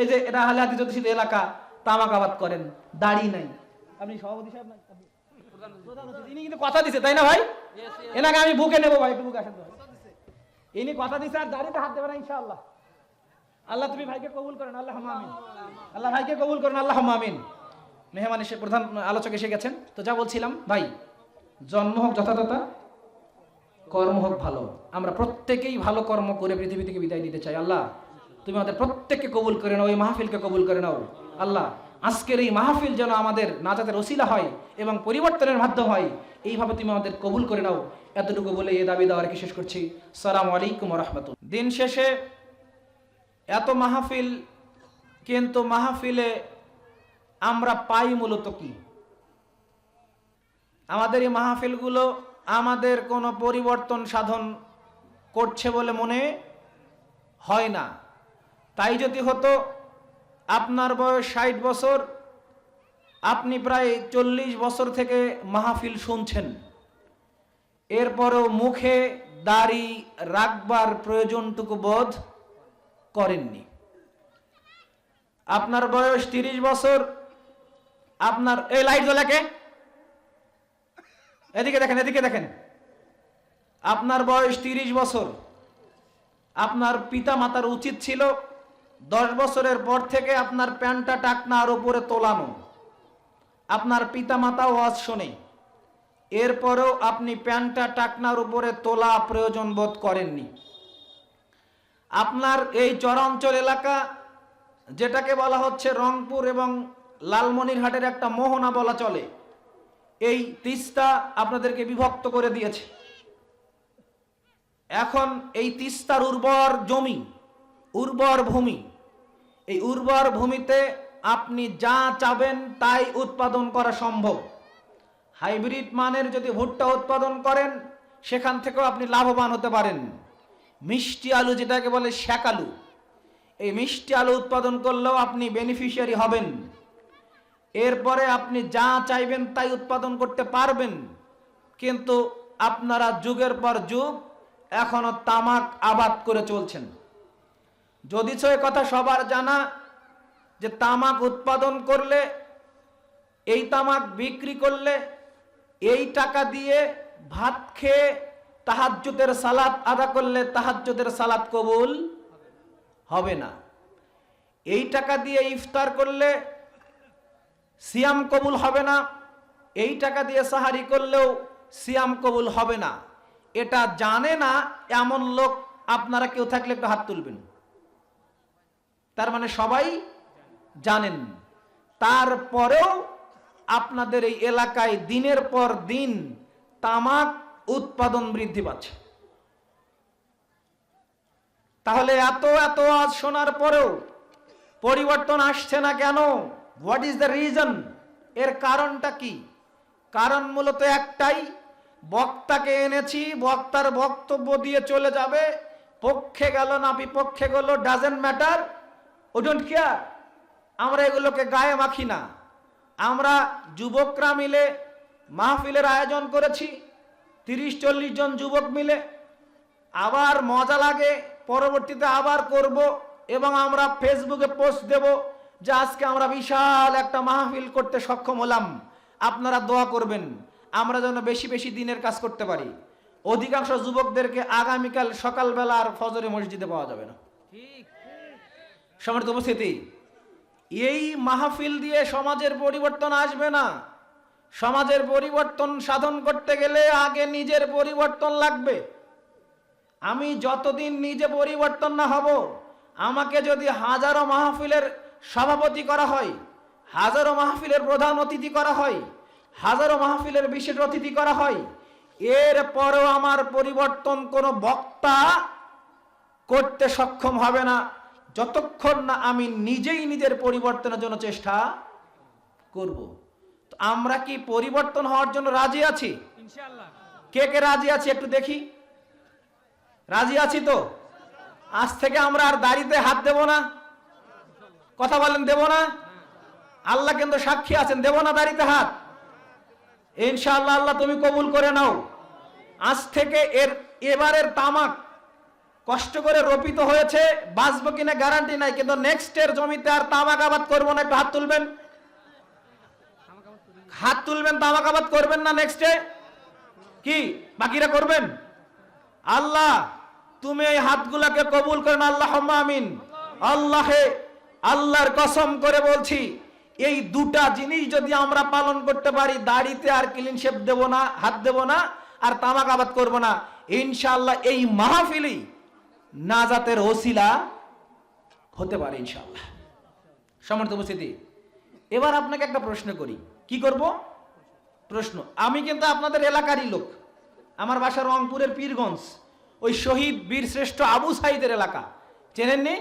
এই যে এটা আহলে হাদিস অধ্যুষিত এলাকা তামাক আবাদ করেন দাড়ি নাই। আপনি সভাপতি সাহেব নাই। ইনি কিন্তু কথা দিছে তাই না ভাই? এনাকে আমি বুকে নেব ভাই একটু বুকে আসেন ইনি কথা দিছে আর দাড়িতে হাত দেবে না ইনশাআল্লাহ। আল্লাহ তুমি ভাইকে কবুল করেন আল্লাহ আমিন। আল্লাহ ভাইকে কবুল করেন আল্লাহ আমিন। মেহমান এসে প্রধান আলোচক এসে গেছেন। তো যা বলছিলাম ভাই জন্ম হোক যথাযথা কর্ম হোক ভালো। আমরা প্রত্যেকেই ভালো কর্ম করে পৃথিবী থেকে বিদায় নিতে চাই। আল্লাহ তুমি আমাদের প্রত্যেককে কবুল করে নাও, এই মাহফিলকে কবুল করে নাও। আল্লাহ, আজকের এই মাহফিল যেন আমাদের নাজাতের ওসিলা হয় এবং পরিবর্তনের মাধ্যম হয়, এইভাবে তুমি আমাদের কবুল করে নাও। এতটুকু বলে এ দাবি দেওয়ার শেষ করছি। সালাম আলাইকুম রহমতুল দিন শেষে এত মাহফিল, কিন্তু মাহফিলে আমরা পাই মূলত কি? আমাদের এই মাহফিলগুলো আমাদের কোনো পরিবর্তন সাধন করছে বলে মনে হয় না। তাই যদি হতো, আপনার বয়স ষাট বছর, আপনি প্রায় চল্লিশ বছর থেকে মাহফিল শুনছেন। এরপরও মুখে দাড়ি রাখবার প্রয়োজনটুকু বোধ করেননি। আপনার বয়স তিরিশ বছর, আপনার, এই লাইট জ্বলাকে এদিকে দেখেন এদিকে দেখেন। আপনার বয়স তিরিশ বছর, আপনার পিতা মাতার উচিত ছিল দশ বছরের পর থেকে আপনার প্যান্টটা টাকনার উপরে তোলানো। আপনার পিতা মাতা ওয়াজ শোনে। এরপরেও আপনি প্যান্টটা টাকনার উপরে তোলা প্রয়োজন বোধ করেননি। আপনার এই চরাঞ্চল এলাকা, যেটাকে বলা হচ্ছে রংপুর এবং লালমনিরহাটের একটা মোহনা বলা চলে, এই তিস্তা আপনাদেরকে বিভক্ত করে দিয়েছে। এখন এই তিস্তার উর্বর জমি উর্বর ভূমি। এই উর্বর ভূমিতে আপনি যা চাবেন তাই উৎপাদন করা সম্ভব। হাইব্রিড মানের যদি ভুট্টা উৎপাদন করেন, সেখান থেকেও আপনি লাভবান হতে পারেন। মিষ্টি আলু যেটাকে বলে শ্যাকালু এই মিষ্টি আলু উৎপাদন করলেও আপনি বেনিফিশিয়ারি হবেন। এরপরে আপনি যা চাইবেন তাই উৎপাদন করতে পারবেন। কিন্তু আপনারা যুগের পর যুগ এখনও তামাক আবাদ করে চলছেন। যদিচ এ কথা সবার জানা যে তামাক উৎপাদন করলে, এই তামাক বিক্রি করলে, এই টাকা দিয়ে ভাত খেয়ে তাহাজ্জুদের সালাত আদা করলে তাহাজ্জুদের সালাত কবুল হবে না। এই টাকা দিয়ে ইফতার করলে সিয়াম কবুল হবে না, এই টাকা দিয়ে সাহারি করলেও সিয়াম কবুল হবে না। এটা জানে না এমন লোক, আপনারা কেউ থাকলে একটু হাত তুলবেন। তার মানে সবাই জানেন। তারপরেও আপনাদের এই এলাকায় দিনের পর দিন তামাক উৎপাদন বৃদ্ধি পাচ্ছে। তাহলে এত এত আজ শোনার পরেও পরিবর্তন আসছে না কেন? হোয়াট ইজ দ্য রিজন এর কারণটা কি? কারণ মূলত একটাই, বক্তাকে এনেছি, বক্তার বক্তব্য দিয়ে চলে যাবে, পক্ষে গেল না বিপক্ষে গেল ডাজেন্ট ম্যাটার ও ডোন্ট কেয়ার আমরা এগুলোকে গায়ে মাখি না। আমরা যুবকরা মিলে মাহফিলের আয়োজন করেছি। তিরিশ, চল্লিশ জন যুবক মিলে। আবার মজা লাগে, পরবর্তীতে আবার করব এবং আমরা ফেসবুকে পোস্ট দেব যে আজকে আমরা বিশাল একটা মাহফিল করতে সক্ষম হলাম। আপনারা দোয়া করবেন, আমরা যেন বেশি বেশি দিনের কাজ করতে পারি। অধিকাংশ যুবকদেরকে আগামীকাল সকালবেলা আর ফজরে মসজিদে পাওয়া যাবে না। সমর্থ উপস্থিতি। এই মাহফিল দিয়ে সমাজের পরিবর্তন আসবে না। সমাজের পরিবর্তন সাধন করতে গেলে আগে নিজের পরিবর্তন লাগবে। আমি যতদিন নিজে পরিবর্তন না হব, আমাকে যদি হাজারো মাহফিলের সভাপতি করা হয়, হাজারো মাহফিলের প্রধান অতিথি করা হয়, হাজারো মাহফিলের বিশেষ অতিথি করা হয় এর পরেও আমার পরিবর্তন কোনো বক্তা করতে সক্ষম হবে না। যতক্ষণ না আমি নিজেই নিজের পরিবর্তনের জন্য চেষ্টা করব। তো আমরা কি পরিবর্তন হওয়ার জন্য রাজি আছি? কে কে রাজি আছি একটু দেখি? রাজি আছি তো? আজ থেকে আমরা আর দাড়িতে হাত দেব না। কথা বলেন দেব না? আল্লাহ কিন্তু সাক্ষী আছেন দেব না দাড়িতে হাত? ইনশাআল্লাহ আল্লাহ তুমি কবুল করে নাও। আজ থেকে এর এবারের তামাক কষ্ট করে রোপিত হয়েছে, বাঁচবো কিনা গ্যারান্টি নাই, কিন্তু নেক্সট এর জমিতে আর তামাক আবাদ করব না, একটু হাত তুলবেন। হাত তুলবেন, তামাক আবাদ করবেন না নেক্সটে কি, বাকিরা করবেন? আল্লাহ, তুমি এই হাতগুলাকে কবুল করেন আল্লাহ আমিন। আল্লাহে, আল্লাহর কসম করে বলছি, এই দুটা জিনিস যদি আমরা পালন করতে পারি, দাড়িতে আর ক্লিন শেপ দেব না, হাত দেব না, আর তামাক আবাদ করব না, ইনশাআল্লাহ এই মাহফিলি নাজাতের ওসিলা হতে পারে ইনশাআল্লাহ। সমর্থ উপস্থিতি, এবার আপনাকে একটা প্রশ্ন করি। কি করব? প্রশ্ন, আমি কিন্তু আপনাদের এলাকারই লোক। আমার বাসা রংপুরের পীরগঞ্জ, ওই শহীদ বীর শ্রেষ্ঠ আবু সাইদের এলাকা। চেনেননি?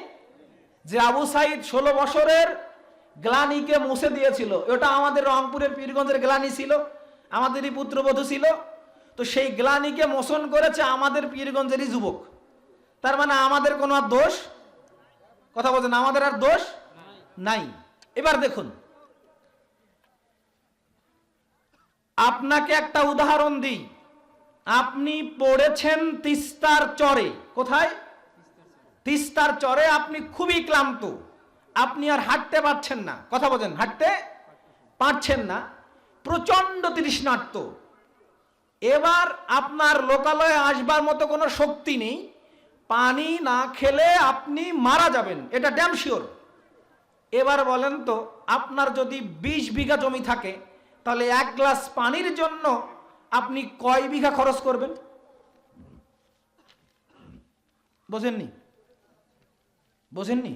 যে আবু সাইদ ষোলো বছরের গ্লানিকে মুছে দিয়েছিল। ওটা আমাদের রংপুরের পীরগঞ্জের গ্লানি ছিল, আমাদেরই পুত্রবধূ ছিল। তো সেই গ্লানিকে মোচন করেছে আমাদের পীরগঞ্জেরই যুবক। তার মানে আমাদের কোনো আর দোষ? কথা বলছেন, আমাদের আর দোষ? নাই। এবার দেখুন। আপনাকে একটা উদাহরণ দিই। আপনি পড়েছেন তিস্তার চরে। কোথায়? তিস্তার চরে আপনি খুবই ক্লান্ত। আপনি আর হাঁটতে পারছেন না। কথা বলেন হাঁটতে পারছেন না। প্রচণ্ড তৃষ্ণার্ত। এবার আপনার লোকালয়ে আসবার মতো কোনো শক্তি নেই। পানি না খেলে আপনি মারা যাবেন। এটা ড্যাম শিওর এবার বলেন তো, আপনার যদি বিশ বিঘা জমি থাকে, তাহলে এক গ্লাস পানির জন্য আপনি কয় বিঘা খরচ করবেন? বোঝেননি? বোঝেননি?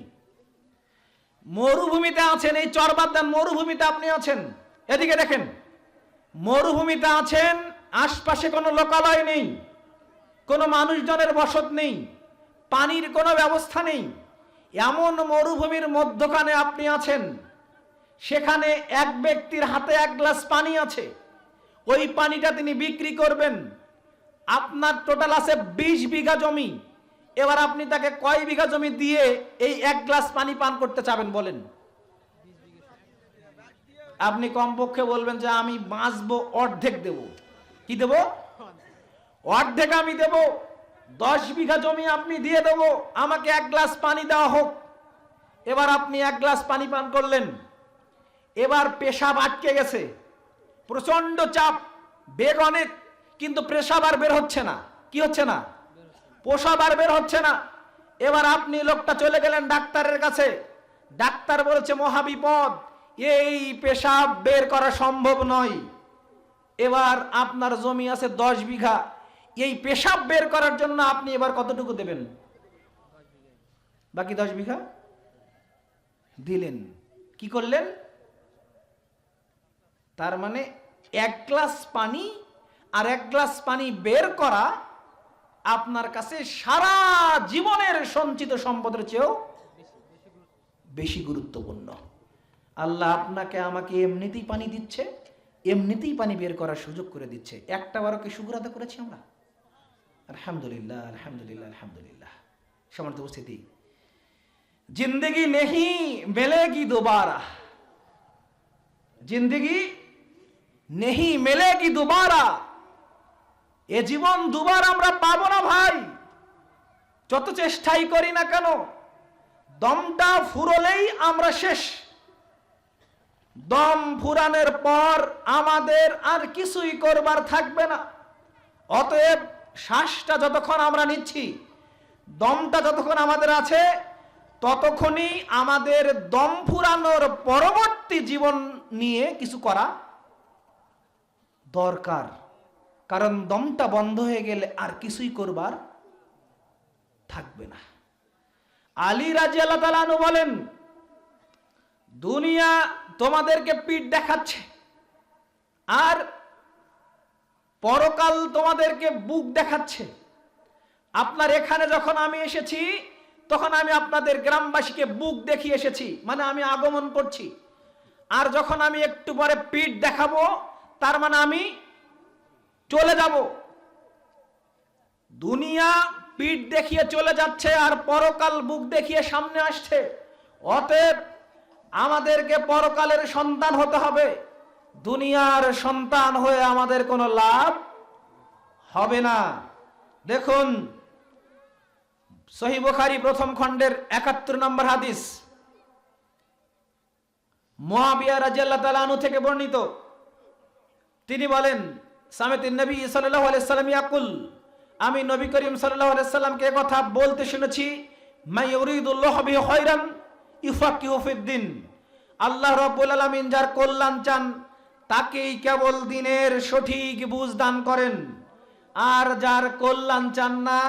মরুভূমিতে আছেন এই চরবাদ দেন মরুভূমিতে আপনি আছেন? এদিকে দেখেন, মরুভূমিতে আছেন, আশপাশে কোনো লোকালয় নেই, কোনো মানুষজনের বসত নেই পানির কোনো ব্যবস্থা নেই। এমন মরুভূমির মধ্যখানে আপনি আছেন, সেখানে এক ব্যক্তির হাতে এক গ্লাস পানি আছে। ওই পানিটা তিনি বিক্রি করবেন। আপনার টোটাল আছে বিশ বিঘা জমি। এবার আপনি তাকে কয় বিঘা জমি দিয়ে এই এক গ্লাস পানি পান করতে চাবেন বলেন। আপনি কমপক্ষে বলবেন যে আমি বাঁচবো, অর্ধেক দেব। কি দেব? অর্ধেক আমি দেব। দশ বিঘা জমি আপনি দিয়ে দেবো, আমাকে এক গ্লাস পানি দেওয়া হোক। এবার আপনি এক গ্লাস পানি পান করলেন। এবার পেশাব আটকে গেছে। প্রচণ্ড চাপ, বেগ অনেক, কিন্তু পেশাব আর বের হচ্ছে না। কি হচ্ছে না? পোশাব আর বের হচ্ছে না। এবার আপনি লোকটা চলে গেলেন ডাক্তারের কাছে। ডাক্তার বলছে মহাবিপদ এই পেশাব বের করা সম্ভব নয়। এবার আপনার জমি আছে দশ বিঘা এই পেশাব বের করার জন্য আপনি এবার কতটুকু দেবেন? বাকি দশ বিঘা? দিলেন। কি করলেন? তার মানে এক গ্লাস পানি আর এক গ্লাস পানি বের করা আপনার কাছে সারা জীবনের সঞ্চিত সম্পদের চেয়েও বেশি গুরুত্বপূর্ণ। আল্লাহ আপনাকে আমাকে এমনিতেই পানি দিচ্ছে, এমনিতেই পানি বের করার সুযোগ করে দিচ্ছে। একটা বারো কি করেছি আমরা? আলহামদুলিল্লাহ আলহামদুলিল্লাহ আলহামদুলিল্লাহ। সমান্ত উপস্থিতি। জিন্দগি নেহি মেলে মিলেগি দোবারা। জিন্দগি নেহি মেলে মিলেগি দোবারা। এ জীবন দুবার আমরা পাবো না ভাই। যত চেষ্টাই করি না কেন, দমটা ফুরলেই আমরা শেষ। দম ফুরানোর পর আমাদের আর কিছুই করবার থাকবে না। অতএব শ্বাসটা যতক্ষণ আমরা নিচ্ছি, দমটা যতক্ষণ আমাদের আছে, ততক্ষণই আমাদের দম ফুরানোর পরবর্তী জীবন নিয়ে কিছু করা দরকার। কারণ দমটা বন্ধ হয়ে গেলে আর কিছুই করবার থাকবে না। আলী রাজি আল্লাহ তালানু বলেন, দুনিয়া তোমাদেরকে পিঠ দেখাচ্ছে, আর পরকাল তোমাদেরকে বুক দেখাচ্ছে। আপনার এখানে যখন আমি এসেছি, তখন আমি আপনাদের গ্রামবাসীকে বুক দেখিয়ে এসেছি মানে আমি আগমন করছি। আর যখন আমি একটু পরে পিঠ দেখাবো, তার মানে আমি চলে যাব। দুনিয়া পিঠ দেখিয়ে চলে যাচ্ছে আর পরকাল বুক দেখিয়ে সামনে আসছে। অতএব আমাদেরকে পরকালের সন্তান হতে হবে। দুনিয়ার সন্তান হয়ে আমাদের কোনো লাভ হবে না। দেখুন, সহি বুখারী প্রথম খণ্ডের একাত্তর নম্বর হাদিস। মুয়াবিয়া রাজিয়াল্লাহ তাআলা আনহু থেকে বর্ণিত। তিনি বলেন সামেতিন নবী সাল্লাল্লাহু আলাইহি সাল্লাম ইয়াকুল, আমি নবী করিম সাল্লাল্লাহু আলাইহি সাল্লামকে কথা বলতে শুনেছি মাই ইউরিদুল্লাহ বিহি খায়রান ইউফাকিহু ফিদ্দিন আল্লাহ রাব্বুল আলামিন যার কল্যাণ চান তাকেই কেবল দিনের সঠিক বুঝ দান করেন। আর যার কল্যাণ চান না,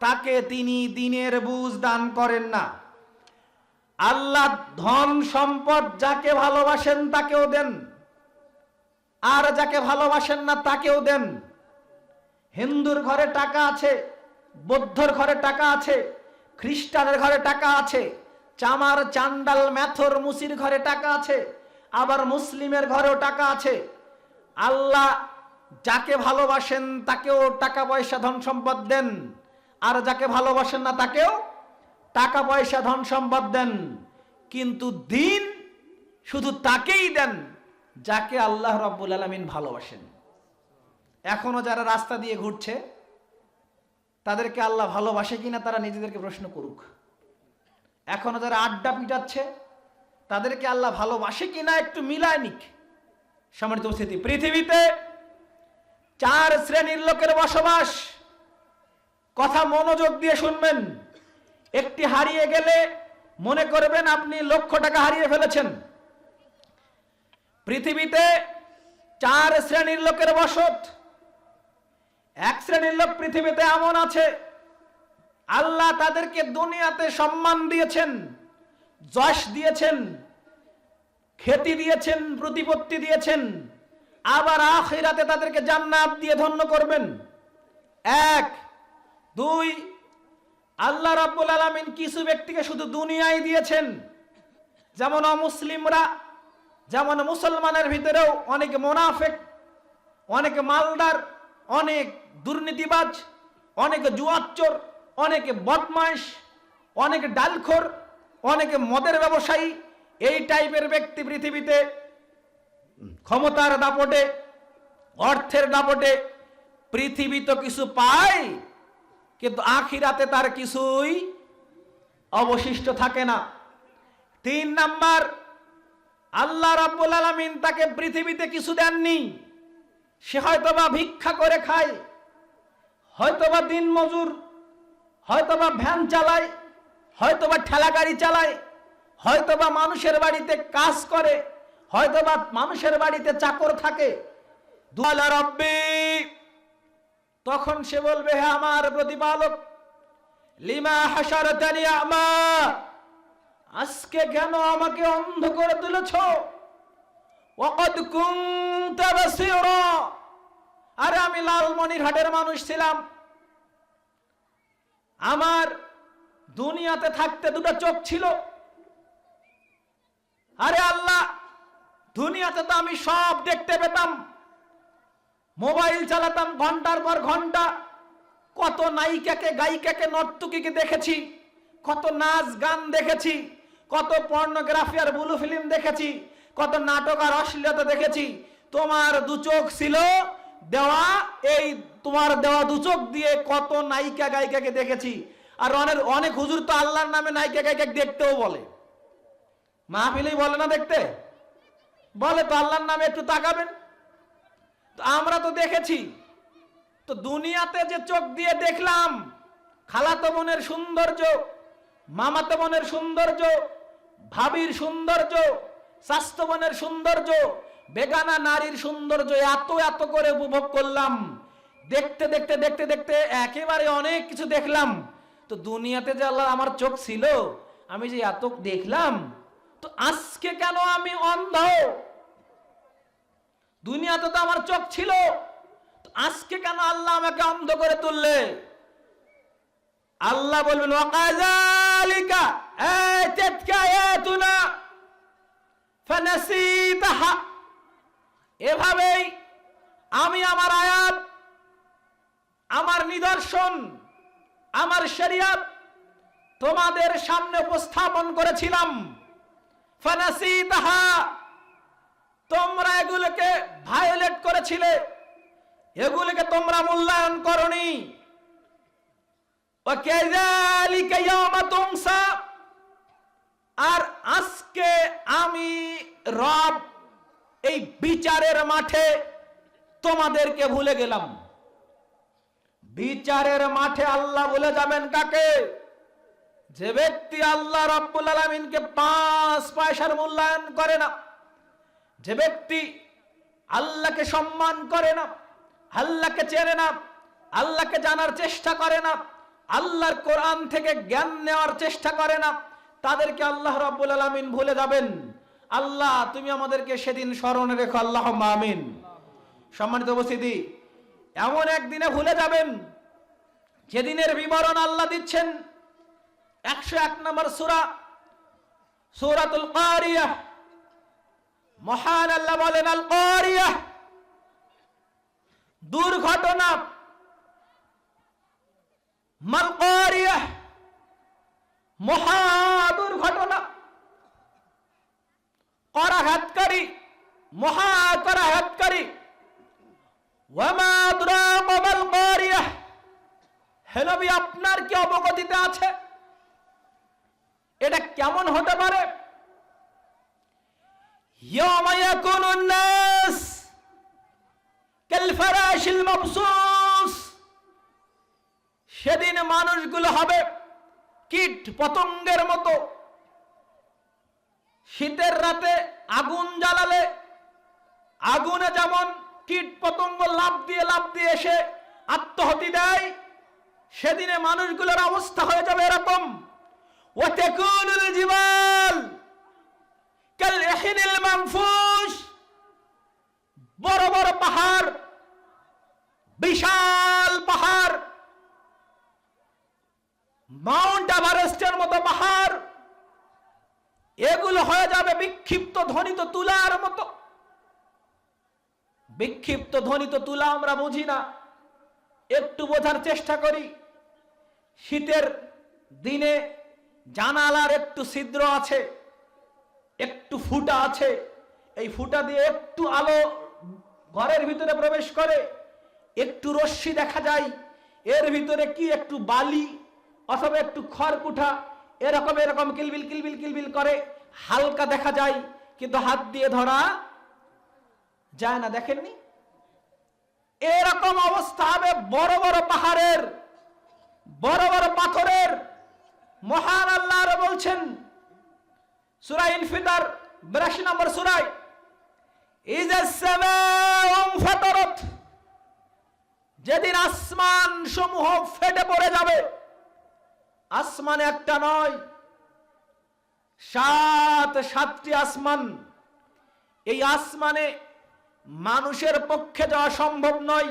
তাকে তিনি দিনের বুঝ দান করেন না। আল্লাহ ধন সম্পদ যাকে ভালোবাসেন তাকেও দেন। আর যাকে ভালোবাসেন না তাকেও দেন। হিন্দুর ঘরে টাকা আছে, বৌদ্ধর ঘরে টাকা আছে, খ্রিস্টানের ঘরে টাকা আছে, চামার, চান্ডাল, ম্যাথর, মুসির ঘরে টাকা আছে আবার মুসলিমের ঘরেও টাকা আছে। আল্লাহ যাকে ভালোবাসেন তাকেও টাকা পয়সা ধন সম্পদ দেন। আর যাকে ভালোবাসেন না তাকেও টাকা পয়সা ধন সম্পদ দেন। কিন্তু দিন শুধু তাকেই দেন যাকে আল্লাহ রব্বুল আলমিন ভালোবাসেন। এখনও যারা রাস্তা দিয়ে ঘুরছে, তাদেরকে আল্লাহ ভালোবাসে কিনা তারা নিজেদেরকে প্রশ্ন করুক। এখনও যারা আড্ডা পিটাচ্ছে তাদেরকে আল্লাহ ভালোবাসে কিনা একটু মিলায় নিক। সম্মানিত উপস্থিতি। পৃথিবীতে চার শ্রেণির লোকের বসবাস। কথা মনোযোগ দিয়ে শুনবেন। একটি হারিয়ে গেলে মনে করবেন আপনি লক্ষ টাকা হারিয়ে ফেলেছেন। পৃথিবীতে চার শ্রেণির লোকের বসত। এক শ্রেণির লোক পৃথিবীতে এমন আছে। আল্লাহ তাদেরকে দুনিয়াতে সম্মান দিয়েছেন। যশ দিয়েছেন, খ্যাতি দিয়েছেন, প্রতিপত্তি দিয়েছেন, আবার আখিরাতে তাদেরকে জান্নাত দিয়ে ধন্য করবেন। এক, দুই, আল্লাহ রাব্বুল আলামিন কিছু ব্যক্তিকে শুধু দুনিয়ায় দিয়েছেন। যেমন অমুসলিমরা, যেমন মুসলমানের ভিতরেও অনেক মোনাফেক, অনেক মালদার, অনেক দুর্নীতিবাজ, অনেক জুয়াচ্চর, অনেকে বদমাইশ, অনেক ডালখোর অনেকে মদের ব্যবসায়ী, এই টাইপের ব্যক্তি পৃথিবীতে ক্ষমতার দাপটে, অর্থের দাপটে পৃথিবী তো কিছু পায়, কিন্তু আখিরাতে তার কিছুই অবশিষ্ট থাকে না। তিন নাম্বার, আল্লাহ রাব্বুল আলামিন তাকে পৃথিবীতে কিছু দেননি। সে হয়তোবা ভিক্ষা করে খায়, হয়তোবা দিন মজুর হয়তোবা ভ্যান চালায় হয়তোবা ঠেলা গাড়ি চালায়, হয়তোবা মানুষের বাড়িতে কাজ করে, হয়তোবা মানুষের বাড়িতে চাকর থাকে। তখন সে বলবে, হে আমার প্রতিপালক, লিমা হাসারতানি আমা আজকে কেন আমাকে অন্ধ করে তুলেছ? বাসীরা। আরে আমি লালমনিরহাটের মানুষ ছিলাম। আমার দুনিয়াতে থাকতে দুটো চোখ ছিল। আরে আল্লাহ, দুনিয়াতে তো আমি সব দেখতে পেতাম। মোবাইল চালাতাম ঘণ্টার পর ঘণ্টা। কত নায়িকাকে, গায়িকাকে, নর্তকীকে দেখেছি। কত নাচ গান দেখেছি। কত পর্নোগ্রাফি আর বুলু ফিল্ম দেখেছি। কত নাটক আর অশ্লীলতা দেখেছি। তোমার দু চোখ ছিল, দেওয়া এই তোমার দেওয়া দু চোখ দিয়ে কত নায়িকা, গায়িকাকে দেখেছি। আর অনেক অনেক হুজুর তো আল্লাহর নামে নায়িকা গায়িকা দেখতেও বলে। মাহফিলেই বলে না দেখতে? বলে তো আল্লাহর নামে একটু তাকাবেন। তো আমরা তো দেখেছি। তো দুনিয়াতে যে চোখ দিয়ে দেখলাম, খালাতো বোনের সৌন্দর্য, মামাতো বোনের সৌন্দর্য, ভাবির সৌন্দর্য, স্বাস্থ্য বোনের সৌন্দর্য, বেগানা নারীর সৌন্দর্য এত এত করে উপভোগ করলাম। দেখতে দেখতে দেখতে দেখতে একেবারে অনেক কিছু দেখলাম। তো দুনিয়াতে যে আল্লাহ আমার চোখ ছিল, আমি যে এত দেখলাম, তো আজকে কেন আমি অন্ধ? দুনিয়াতে তো আমার চোখ ছিল আজকে কেন আল্লাহ আমাকে অন্ধ করে তুললে? আল্লাহ বলবেন ফানাসিতাহা। এভাবেই আমি আমার আয়াত, আমার নিদর্শন আমার শরিয়ত তোমাদের সামনে উপস্থাপন করেছিলাম। ফানাসি তাহা তোমরা এগুলোকে ভায়োলেট করেছিলে। এগুলোকে তোমরা মূল্যায়ন করনি। আর আজকে আমি রব এই বিচারের মাঠে তোমাদেরকে ভুলে গেলাম। বিচারের মাঠে আল্লাহ বলে যাবেন কাকে? যে ব্যক্তি আল্লাহ রব্বুল আলমিনকে পাঁচ পয়সার মূল্যায়ন করে না, যে ব্যক্তি আল্লাহকে সম্মান করে না, আল্লাহকে চেনে না, আল্লাহকে জানার চেষ্টা করে না, আল্লাহর কোরআন থেকে জ্ঞান নেওয়ার চেষ্টা করে না, তাদেরকে আল্লাহ রব্বুল আলমিন ভুলে যাবেন। আল্লাহ, তুমি আমাদেরকে সেদিন স্মরণে রেখো আল্লাহ আমিন। সম্মানিত উপস্থিতি এমন একদিনে ভুলে যাবেন, যেদিনের বিবরণ আল্লাহ দিচ্ছেন, একশো এক নম্বর সুরা, সুরাতুল কারিয়া মহান আল্লাহ বলেন, আল কারিয়া দুর্ঘটনা। মাল কারিয়া মহা দাবি আপনার কি অবগতিতে আছে? এটা কেমন হতে পারে? সেদিন মানুষগুলো হবে কীট পতঙ্গের মতো। শীতের রাতে আগুন জ্বালালে আগুনে যেমন কীট পতঙ্গ লাভ দিয়ে লাভ দিয়ে এসে আত্মহতি দেয় সেদিনে মানুষগুলোর অবস্থা হয়ে যাবে এরকম। ওয়াতাকুনুল জিবাল বড় বড় পাহাড়, বিশাল পাহাড়, মাউন্ট এভারেস্টের মতো পাহাড়। এগুলো হয়ে যাবে বিক্ষিপ্ত ধ্বনিত তুলার মতো। বিক্ষিপ্ত ধ্বনিত তুলা আমরা বুঝি না। একটু বোঝার চেষ্টা করি। শীতের দিনে জানালার একটু ছিদ্র আছে, একটু ফুটা আছে। এই ফুটা দিয়ে একটু আলো ঘরের ভিতরে প্রবেশ করে, একটু রশ্মি দেখা যায়। এর ভিতরে কি একটু বালি অথবা একটু খড়কুঠা, এরকম এরকম কিলবিল কিলবিল কিলবিল করে হালকা দেখা যায়। কিন্তু হাত দিয়ে ধরা যায় না, দেখেননি? এরকম অবস্থা হবে বড় বড় পাহাড়ের, বড় বড় পাথরের। মহান আল্লাহ বলছেন সুরাই ইনফিতার বিরাশি নম্বর সুরাই যেদিন আসমান সমূহ ফেটে পড়ে যাবে। আসমান একটা নয়, সাত, সাতটি আসমান। এই আসমানে মানুষের পক্ষে যাওয়া সম্ভব নয়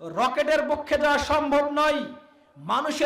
রকেটের পক্ষে যাওয়া সম্ভব নয় মানুষের